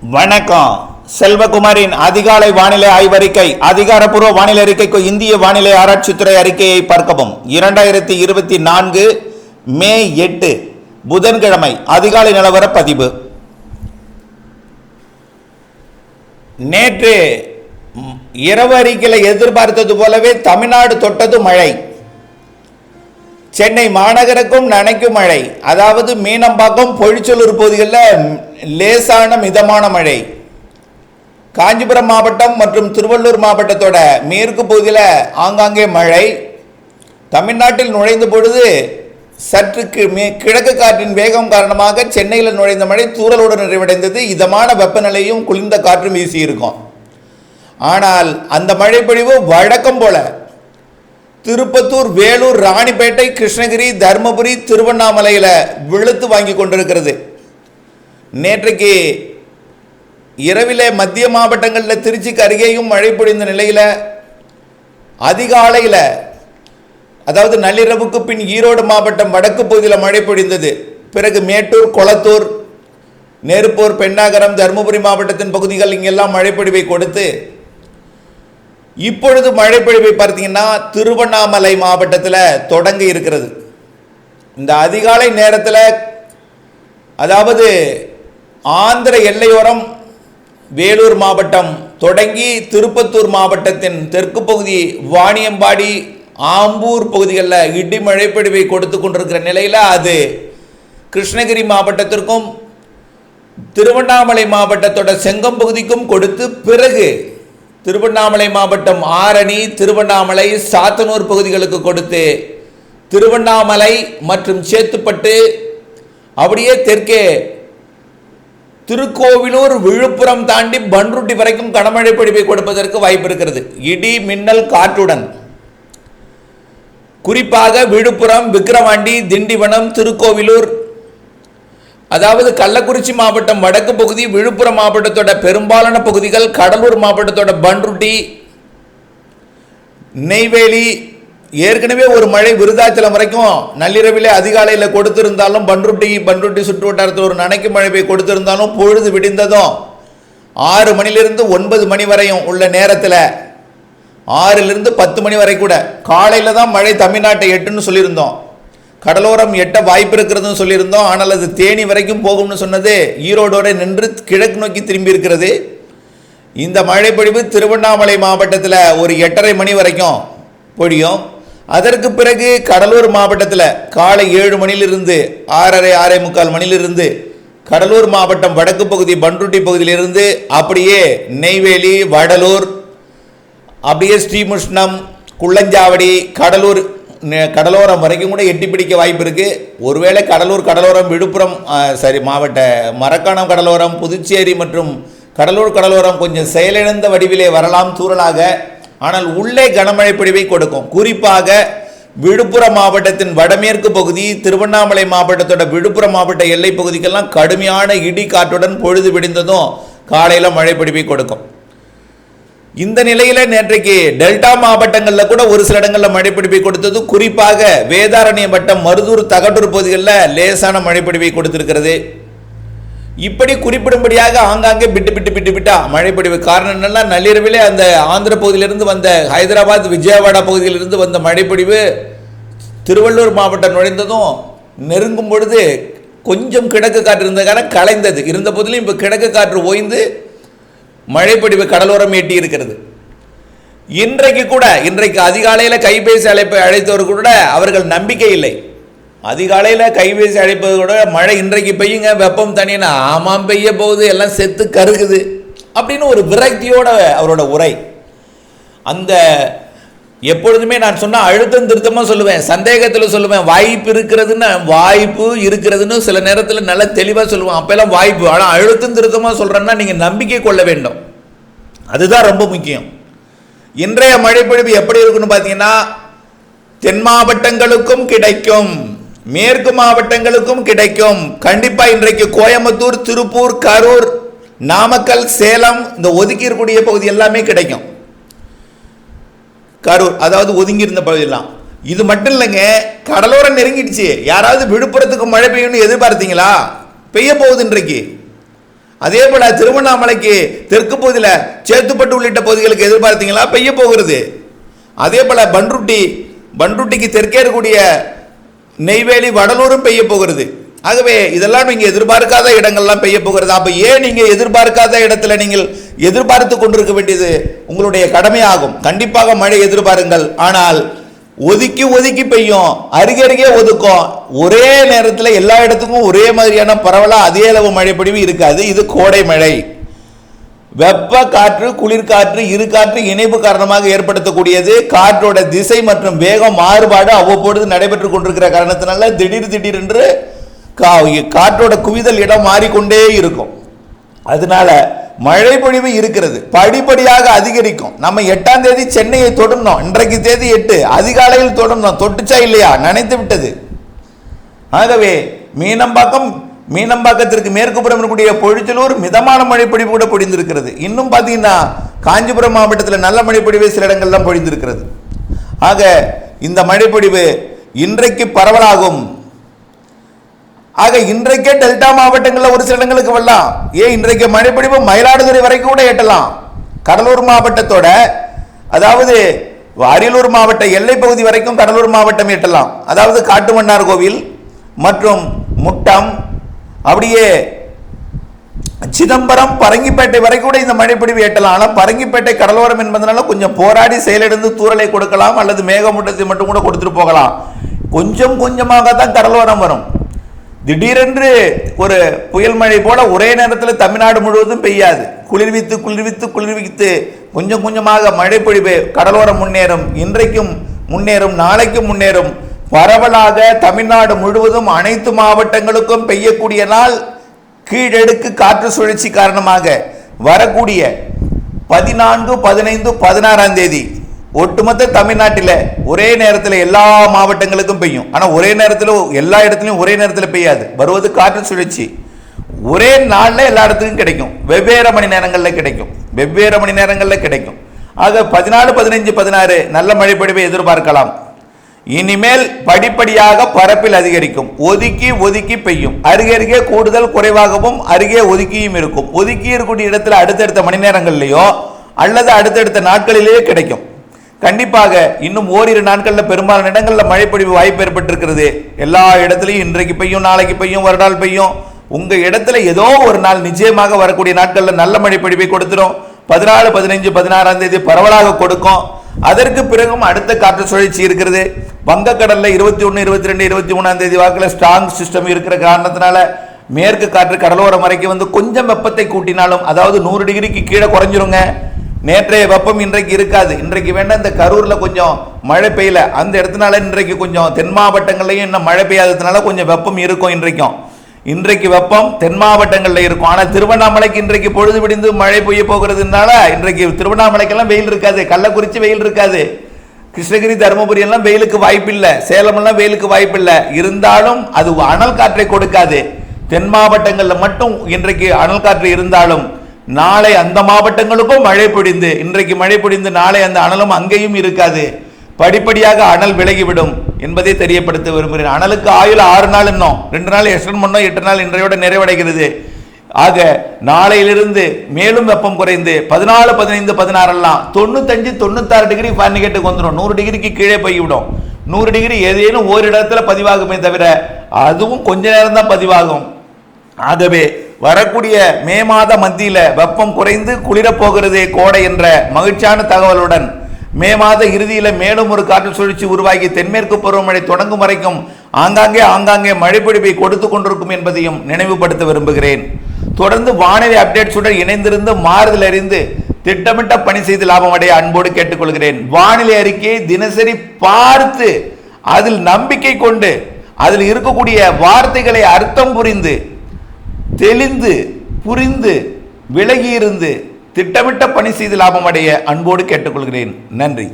வணக்கம். செல்வகுமாரின் அதிகாலை வானிலை ஆய்வறிக்கை அதிகாரப்பூர்வ வானிலை அறிக்கைக்கு இந்திய வானிலை ஆராய்ச்சித்துறை அறிக்கையை பார்க்கவும். இரண்டாயிரத்தி இருபத்தி நான்கு மே எட்டு புதன்கிழமை அதிகாலை நிலவர பதிவு. நேற்று இரவு அறிக்கையில் எதிர்பார்த்தது போலவே தமிழ்நாடு தொட்டது மழை. சென்னை மாநகருக்கும் நனைக்கும் மழை. அதாவது மீனம்பாக்கம் பொழிச்சலூர் பகுதிகளில் லேசான மிதமான மழை. காஞ்சிபுரம் மாவட்டம் மற்றும் திருவள்ளூர் மாவட்டத்தோட மேற்கு பகுதியில் ஆங்காங்கே மழை. தமிழ்நாட்டில் நுழைந்த பொழுது சற்று கி- கிழக்கு காற்றின் வேகம் காரணமாக சென்னையில் நுழைந்த மழை தூரலோடு நிறைவடைந்தது. இதமான வெப்பநிலையும் குளிர்ந்த காற்றும் வீசியிருக்கும். ஆனால் அந்த மழைப்பொழிவு வழக்கம் போல திருப்பத்தூர் வேலூர் ராணிப்பேட்டை கிருஷ்ணகிரி தருமபுரி திருவண்ணாமலையில் விழுத்து வாங்கி கொண்டிருக்கிறது. நேற்றைக்கு இரவிலே மத்திய மாவட்டங்களில் திருச்சிக்கு அருகேயும் மழை பொழிந்த நிலையில் அதிகாலையில் அதாவது நள்ளிரவுக்கு பின் ஈரோடு மாவட்டம் வடக்கு பகுதியில் மழை பொழிந்தது. பிறகு மேட்டூர் கொளத்தூர் நெருப்பூர் பெண்ணாகரம் தருமபுரி மாவட்டத்தின் பகுதிகள் இங்கெல்லாம் மழைப்பொழிவை கொடுத்து இப்பொழுது மழைப்பொழிவை பார்த்தீங்கன்னா திருவண்ணாமலை மாவட்டத்தில் தொடங்கி இருக்கிறது. இந்த அதிகாலை நேரத்தில் அதாவது ஆந்திர எல்லையோரம் வேலூர் மாவட்டம் தொடங்கி திருப்பத்தூர் மாவட்டத்தின் தெற்கு பகுதி வாணியம்பாடி ஆம்பூர் பகுதிகளில் இடி மழைப்பொழிவை கொடுத்து கொண்டிருக்கிற நிலையில் அது கிருஷ்ணகிரி மாவட்டத்திற்கும் திருவண்ணாமலை மாவட்டத்தோட செங்கம் பகுதிக்கும் கொடுத்து பிறகு திருவண்ணாமலை மாவட்டம் ஆரணி திருவண்ணாமலை சாத்தனூர் பகுதிகளுக்கு கொடுத்து திருவண்ணாமலை மற்றும் சேத்துப்பட்டு அப்படியே தெற்கே திருக்கோவிலூர் விழுப்புரம் தாண்டி பன்ருட்டி வரைக்கும் கனமழை பொழிவை கொடுப்பதற்கு வாய்ப்பு இருக்கிறது. இடி மின்னல் காற்றுடன். குறிப்பாக விழுப்புரம் விக்கிரவாண்டி திண்டிவனம் திருக்கோவிலூர் அதாவது கள்ளக்குறிச்சி மாவட்டம் வடக்கு பகுதி விழுப்புரம் மாவட்டத்தோட பெரும்பாலான பகுதிகள் கடலூர் மாவட்டத்தோட பன்ருட்டி நெய்வேலி ஏற்கனவே ஒரு மழை விருதாச்சலம் வரைக்கும் நள்ளிரவிலே அதிகாலையில் கொடுத்திருந்தாலும் பன்ருட்டி பன்ருட்டி சுற்று வட்டாரத்தில் ஒரு நனைக்கும் மழை போய் கொடுத்திருந்தாலும் பொழுது விடிந்ததும் ஆறு மணிலிருந்து ஒன்பது மணி வரையும் உள்ள நேரத்தில் ஆறிலிருந்து பத்து மணி வரை கூட. காலையில் தான் மழை தமிழ்நாட்டை எட்டுன்னு சொல்லியிருந்தோம். கடலோரம் எட்ட வாய்ப்பு இருக்கிறதுன்னு சொல்லியிருந்தோம். ஆனால் அது தேனி வரைக்கும் போகும்னு சொன்னது ஈரோடோட நின்று கிழக்கு நோக்கி திரும்பி இருக்கிறது. இந்த மழைப்பொழிவு திருவண்ணாமலை மாவட்டத்தில் ஒரு எட்டரை மணி வரைக்கும் பொழியும். அதற்கு பிறகு கடலூர் மாவட்டத்தில் காலை ஏழு மணிலிருந்து ஆறரை ஆறே முக்கால் மணிலிருந்து கடலூர் மாவட்டம் வடக்கு பகுதி பண்ருட்டி பகுதியிலிருந்து அப்படியே நெய்வேலி வடலூர் அப்படியே ஸ்ரீமுஷ்ணம் குள்ளஞ்சாவடி கடலூர் கடலோரம் வரைக்கும் கூட எட்டி பிடிக்க வாய்ப்பு இருக்குது ஒருவேளை கடலூர் கடலோரம் விழுப்புரம் சரி மாவட்ட மரக்காணம் கடலோரம் புதுச்சேரி மற்றும் கடலூர் கடலோரம் கொஞ்சம் செயலிழந்த வடிவிலே வரலாம் தூரலாக ஆனால் உள்ளே கனமழை பிடிவை கொடுக்கும். குறிப்பாக விழுப்புரம் மாவட்டத்தின் வடமேற்கு பகுதி திருவண்ணாமலை மாவட்டத்தோட விழுப்புரம் மாவட்ட எல்லை பகுதிக்கெல்லாம் கடுமையான இடி காற்றுடன் பொழுது விடிந்ததும் காலையில் மழை பிடிவை கொடுக்கும். இந்த நிலையில நேற்றைக்கு டெல்டா மாவட்டங்களில் கூட ஒரு சில இடங்களில் மழைப்பிடிப்பை கொடுத்தது. குறிப்பாக வேதாரண்யம் வட்டம் மருதூர் தகட்டூர் பகுதிகளில் லேசான மழைப்பிடிப்பை கொடுத்திருக்கிறது. இப்படி குறிப்பிடும்படியாக ஆங்காங்கே பிட்டு பிட்டு பிட்டு பிட்டா மழைப்பொழிவு காரணம் என்னென்னா நள்ளிரவிலே அந்த ஆந்திர பகுதியிலிருந்து வந்த ஹைதராபாத் விஜயவாடா பகுதியிலிருந்து வந்த மழைப்பொழிவு திருவள்ளூர் மாவட்டம் நுழைந்ததும் நெருங்கும் பொழுது கொஞ்சம் கிழக்கு காற்று இருந்ததுக்கான கலைந்தது. இருந்த போதிலும் இப்போ கிழக்கு காற்று ஓய்ந்து மழைப்பொடிவு கடலோரம் எட்டி இருக்கிறது. இன்றைக்கு கூட இன்றைக்கு அதிகாலையில் கைபேசி அழைப்பை அழைத்தவர் கூட அவர்கள் நம்பிக்கை இல்லை. அதிகாலையில் கைபேசி அழைப்பது கூட மழை இன்றைக்கு பெய்யுங்க வெப்பம் தனினா ஆமாம் பெய்ய போகுது எல்லாம் செத்து கருகுது அப்படின்னு ஒரு விரக்தியோட அவரோட உரை. அந்த எப்பொழுதுமே நான் சொன்ன அழுத்தம் திருத்தமாக சொல்லுவேன் சந்தேகத்தில் சொல்லுவேன் வாய்ப்பு இருக்கிறதுன்னு வாய்ப்பு இருக்கிறதுன்னு சில நேரத்தில் நல்லா தெளிவாக சொல்லுவேன். அப்போல்லாம் வாய்ப்பு ஆனால் அழுத்தம் திருத்தமாக சொல்கிறேன்னா நீங்கள் நம்பிக்கை கொள்ள வேண்டும். அதுதான் ரொம்ப முக்கியம். இன்றைய மழைப்பொழிவு எப்படி இருக்குன்னு பார்த்தீங்கன்னா தென் மாவட்டங்களுக்கும் கிடைக்கும் மேற்கு மாவட்டங்களுக்கும் கிடைக்கும். கண்டிப்பா இன்றைக்கு கோயம்புத்தூர் திருப்பூர் கரூர் நாமக்கல் சேலம் இந்த ஒதுக்கி இருக்கக்கூடிய பகுதி எல்லாமே கிடைக்கும். கரூர் அதாவது ஒதுங்கி இருந்த பகுதியெல்லாம். இது மட்டும் இல்லைங்க கடலோரம் நெருங்கிடுச்சு. யாராவது விழுப்புரத்துக்கு மழை பெய்யும்னு எதிர்பார்த்தீங்களா? பெய்ய போகுது இன்றைக்கு. அதே போல திருவண்ணாமலைக்கு தெற்கு பகுதியில் சேத்துப்பட்டு உள்ளிட்ட பகுதிகளுக்கு எதிர்பார்த்தீங்களா? பெய்ய போகிறது. அதே போல பன்ருட்டி பன்ருட்டிக்கு தெற்கே இருக்கக்கூடிய நெய்வேலி வடலூரும் பெய்ய போகிறது. ஆகவே இதெல்லாம் நீங்கள் எதிர்பார்க்காத இடங்கள்லாம் பெய்ய போகிறது. அப்போ ஏன் நீங்கள் எதிர்பார்க்காத இடத்துல நீங்கள் எதிர்பார்த்து கொண்டிருக்க வேண்டியது உங்களுடைய கடமையாகும். கண்டிப்பாக மழை எதிர்பாருங்கள். ஆனால் ஒதுக்கி ஒதுக்கி பெய்யும். அருகே அருகே ஒதுக்கும். ஒரே நேரத்தில் எல்லா இடத்துக்கும் ஒரே மாதிரியான பரவலாக அதே அளவு மழை பொழிவு இருக்காது. இது கோடை மழை. வெப்ப காற்று குளிர்காற்று இரு காற்று இணைப்பு காரணமாக ஏற்படுத்தக்கூடியது. காற்றோட திசை மற்றும் வேகம் மாறுபாடு அவ்வப்பொழுது நடைபெற்று கொண்டிருக்கிற காரணத்தினால திடீர் திடீரென்று கா- காற்றோட குவிதல் இடம் மாறிக்கொண்டே இருக்கும். அதனால மழை பொழிவு இருக்கிறது. படிப்படியாக அதிகரிக்கும். நம்ம எட்டாம் தேதி சென்னையை தொடர்ந்தோம். இன்றைக்கு தேதி எட்டு. அதிகாலையில் தொடர்ந்தோம். தொட்டுச்சா இல்லையா? நினைத்து விட்டது. ஆகவே மீனம்பாக்கம் மீனம்பாக்கத்திற்கு மேற்கு புறம் இருக்கக்கூடிய பொழிச்சலூர் மிதமான மழைப்பொழிவு கூட பொழிந்திருக்கிறது. இன்னும் பார்த்தீங்கன்னா காஞ்சிபுரம் மாவட்டத்தில் நல்ல மழைப்பொழிவு சில இடங்கள்லாம் பொழிந்திருக்கிறது. ஆக இந்த மழைப்பொழிவு இன்றைக்கு பரவலாகும். ஆக இன்றைக்கே டெல்டா மாவட்டங்களில் ஒரு சில இடங்களுக்கு வரலாம். ஏன் இன்றைக்கு மழைப்பொழிவு மயிலாடுதுறை வரைக்கும் கூட எட்டலாம். கடலூர் மாவட்டத்தோட அதாவது அரியலூர் மாவட்ட எல்லை பகுதி வரைக்கும் கடலூர் மாவட்டம் எட்டலாம். அதாவது காட்டுமன்னார் கோவில் மற்றும் முட்டம் அப்படியே சிதம்பரம் பரங்கிப்பேட்டை வரை கூட இந்த மழைப்பிடிவு எட்டலாம். ஆனால் பரங்கிப்பேட்டை கடலோரம் என்பதனால கொஞ்சம் போராடி செயலிழந்து தூறலை கொடுக்கலாம் அல்லது மேகமூட்டத்தை மட்டும் கூட கொடுத்துட்டு போகலாம். கொஞ்சம் கொஞ்சமாக தான் கடலோரம் வரும். திடீரென்று ஒரு புயல் மழை போல ஒரே நேரத்தில் தமிழ்நாடு முழுவதும் பெய்யாது. குளிர்வித்து குளிர்வித்து குளிர்வித்து கொஞ்சம் கொஞ்சமாக மழை பொழிவு கடலோரம் முன்னேறும் இன்றைக்கும் முன்னேறும் நாளைக்கும் முன்னேறும். பரவலாக தமிழ்நாடு முழுவதும் அனைத்து மாவட்டங்களுக்கும் பெய்யக்கூடிய நாள் கீழடுக்கு காற்று சுழற்சி காரணமாக வரக்கூடிய பதினான்கு பதினைந்து பதினாறாம் தேதி. ஒட்டுமொத்த தமிழ்நாட்டில் ஒரே நேரத்தில் எல்லா மாவட்டங்களுக்கும் பெய்யும். ஆனால் ஒரே நேரத்தில் எல்லா இடத்துலையும் ஒரே நேரத்தில் பெய்யாது. வருவது காற்று சுழற்சி. ஒரே நாளில் எல்லா இடத்துக்கும் கிடைக்கும். வெவ்வேறு மணி நேரங்களில் கிடைக்கும். வெவ்வேறு மணி நேரங்களில் கிடைக்கும். ஆக பதினாலு பதினஞ்சு பதினாறு நல்ல மழை பொழிவை எதிர்பார்க்கலாம். இனிமேல் படிப்படியாக பரப்பில் அதிகரிக்கும். ஒதுக்கி ஒதுக்கி பெய்யும். அருகே அருகே கூடுதல் குறைவாகவும் அருகே ஒதுக்கியும் இருக்கும். ஒதுக்கி இருக்கக்கூடிய இடத்துல அடுத்தடுத்த மணி நேரங்கள்லையோ அல்லது அடுத்தடுத்த நாட்களிலேயே கிடைக்கும். கண்டிப்பாக இன்னும் ஓரிரு நாட்களில் பெரும்பாலான இடங்களில் மழைப்பொழிவு வாய்ப்பு ஏற்பட்டிருக்கிறது. எல்லா இடத்துலையும் இன்றைக்கு பெய்யும் நாளைக்கு பெய்யும் வருடால் பெய்யும். உங்கள் இடத்துல ஏதோ ஒரு நாள் நிச்சயமாக வரக்கூடிய நாட்களில் நல்ல மழைப்பொழிவை கொடுத்துரும். பதினாலு பதினைஞ்சு பதினாறாம் தேதி பரவலாக கொடுக்கும். அதற்கு பிறகும் அடுத்த காற்று சுழற்சி இருக்கிறது. வங்கக்கடலில் இருபத்தி ஒன்று இருபத்தி ரெண்டு இருபத்தி மூணாம் தேதி வாக்கில் ஸ்ட்ராங் சிஸ்டம் இருக்கிற காரணத்தினால மேற்கு காற்று கடலோரம் வரைக்கும் வந்து கொஞ்சம் வெப்பத்தை கூட்டினாலும் அதாவது நூறு டிகிரிக்கு கீழே குறைஞ்சிருங்க. நேற்றைய வெப்பம் இன்றைக்கு இருக்காது. இன்றைக்கு வேண்டாம் இந்த கரூரில் கொஞ்சம் மழை பெய்யல. அந்த இடத்துனால இன்றைக்கு கொஞ்சம் தென் மாவட்டங்கள்லையும் இன்னும் மழை பெய்யாததுனால கொஞ்சம் வெப்பம் இருக்கும் இன்றைக்கும். இன்றைக்கு வெப்பம் தென் மாவட்டங்களில் இருக்கும். ஆனால் திருவண்ணாமலைக்கு இன்றைக்கு பொழுது விடிந்து மழை பெய்ய போகிறதுனால இன்றைக்கு திருவண்ணாமலைக்கெல்லாம் வெயில் இருக்காது. கள்ளக்குறிச்சி வெயில் இருக்காது. கிருஷ்ணகிரி தருமபுரி எல்லாம் வெயிலுக்கு வாய்ப்பில்லை. சேலமெல்லாம் வெயிலுக்கு வாய்ப்பில்லை. இருந்தாலும் அது அனல் காற்றை கொடுக்காது. தென் மாவட்டங்களில் மட்டும் இன்றைக்கு அனல் காற்று இருந்தாலும் நாளை அந்த மாவட்டங்களுக்கும் மழை பொழிந்து இன்றைக்கு மழை பொழிந்து நாளை அந்த அனலும் அங்கேயும் இருக்காது. படிப்படியாக அனல் விலகிவிடும் என்பதை தெரியப்படுத்த விரும்புகிறேன். அனலுக்கு ஆயுள் ஆறு நாள் இன்னும். ரெண்டு நாள் எக்ஸ்டன் பண்ணோம் எட்டு நாள் இன்றையோட நிறைவடைகிறது. ஆக நாளையிலிருந்து மேலும் வெப்பம் குறைந்து பதினாலு பதினைந்து பதினாறெல்லாம் தொண்ணூத்தஞ்சு தொண்ணூத்தாறு டிகிரி ஃபாரன்ஹீட்டுக்கு வந்துடும் நூறு டிகிரிக்கு கீழே போய்விடும். நூறு டிகிரி ஏதேனும் ஓரிடத்தில் பதிவாகுமே தவிர அதுவும் கொஞ்ச நேரம் தான் பதிவாகும். ஆகவே வரக்கூடிய மே மாத மத்தியில வெப்பம் குறைந்து குளிரப் போகிறதே கோடை என்ற மகிழ்ச்சியான தகவலுடன் மே மாத இறுதியில் மேலும் ஒரு காற்று சுழற்சி உருவாகி தென்மேற்கு பருவமழை தொடங்கும் வரைக்கும் ஆங்காங்கே ஆங்காங்கே மழைப்பொழிவை கொடுத்து கொண்டிருக்கும் என்பதையும் நினைவுபடுத்த விரும்புகிறேன். தொடர்ந்து வானிலை அப்டேட்ஸுடன் இணைந்திருந்து மாறுதல் அறிந்து திட்டமிட்ட பணி செய்து லாபம் அடைய அன்போடு கேட்டுக்கொள்கிறேன். வானிலை அறிக்கையை தினசரி பார்த்து அதில் நம்பிக்கை கொண்டு அதில் இருக்கக்கூடிய வார்த்தைகளை அர்த்தம் புரிந்து தெளிந்து புரிந்து விலகியிருந்து திட்டமிட்ட பணி செய்து லாபம் அடைய அன்போடு கேட்டுக்கொள்கிறேன். நன்றி.